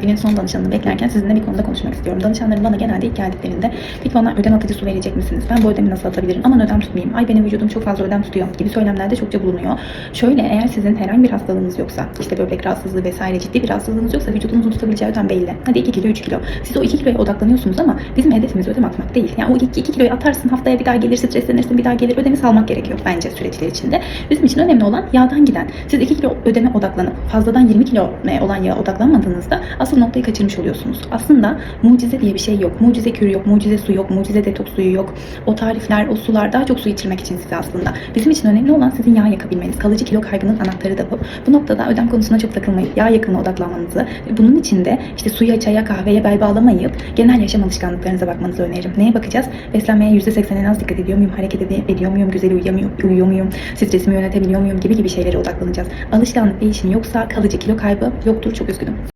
Günün son danışanını beklerken sizinle bir konuda konuşmak istiyorum. Danışanlarım bana genelde ilk geldiklerinde peki bana ödem atıcı su verecek misiniz? Ben bu ödemi nasıl atabilirim? Aman ödem tutmayayım. Ay benim vücudum çok fazla ödem tutuyor gibi söylemlerde çokça bulunuyor. Şöyle eğer sizin herhangi bir hastalığınız yoksa işte böbrek rahatsızlığı vesaire ciddi bir rahatsızlığınız yoksa vücudunuzun tutabileceği ödem belli. Hadi 2 kilo 3 kilo. Siz o 2 kiloya odaklanıyorsunuz ama bizim hedefimiz ödem atmak değil. Yani o 2, 2 kiloyu atarsın haftaya bir daha gelir streslenirsin bir daha gelir ödemi salmak gerekiyor bence süreçler içinde. Bizim için önemli olan yağdan giden. Siz 2 kilo ödeme odaklanıp fazladan 20 kilo olan yağa odaklanmadığınızda asıl noktayı kaçırmış oluyorsunuz. Aslında mucize diye bir şey yok. Mucize kürü yok, mucize su yok, mucize detoks suyu yok. O tarifler, o sular daha çok su içirmek için size aslında. Bizim için önemli olan sizin yağ yakabilmeniz. Kalıcı kilo kaybının anahtarı da bu. Bu noktada ödem konusuna çok takılmayıp yağ yakımına odaklanmanızı bunun için de işte suya, çaya, kahveye bel bağlamayıp genel yaşam alışkanlıklarınıza bakmanızı öneririm. Neye bakacağız? Beslenmeye %80 en az dikkat ediyor muyum? Hareket ediyor muyum? Güzel uyuyamıyor, uyuyor muyum? Stresimi yönetebiliyor muyum? Gibi gibi şeylere odaklanacağız. Alışkanlık değişimi yoksa kalıcı kilo kaybı yoktur. Çok üzgünüm.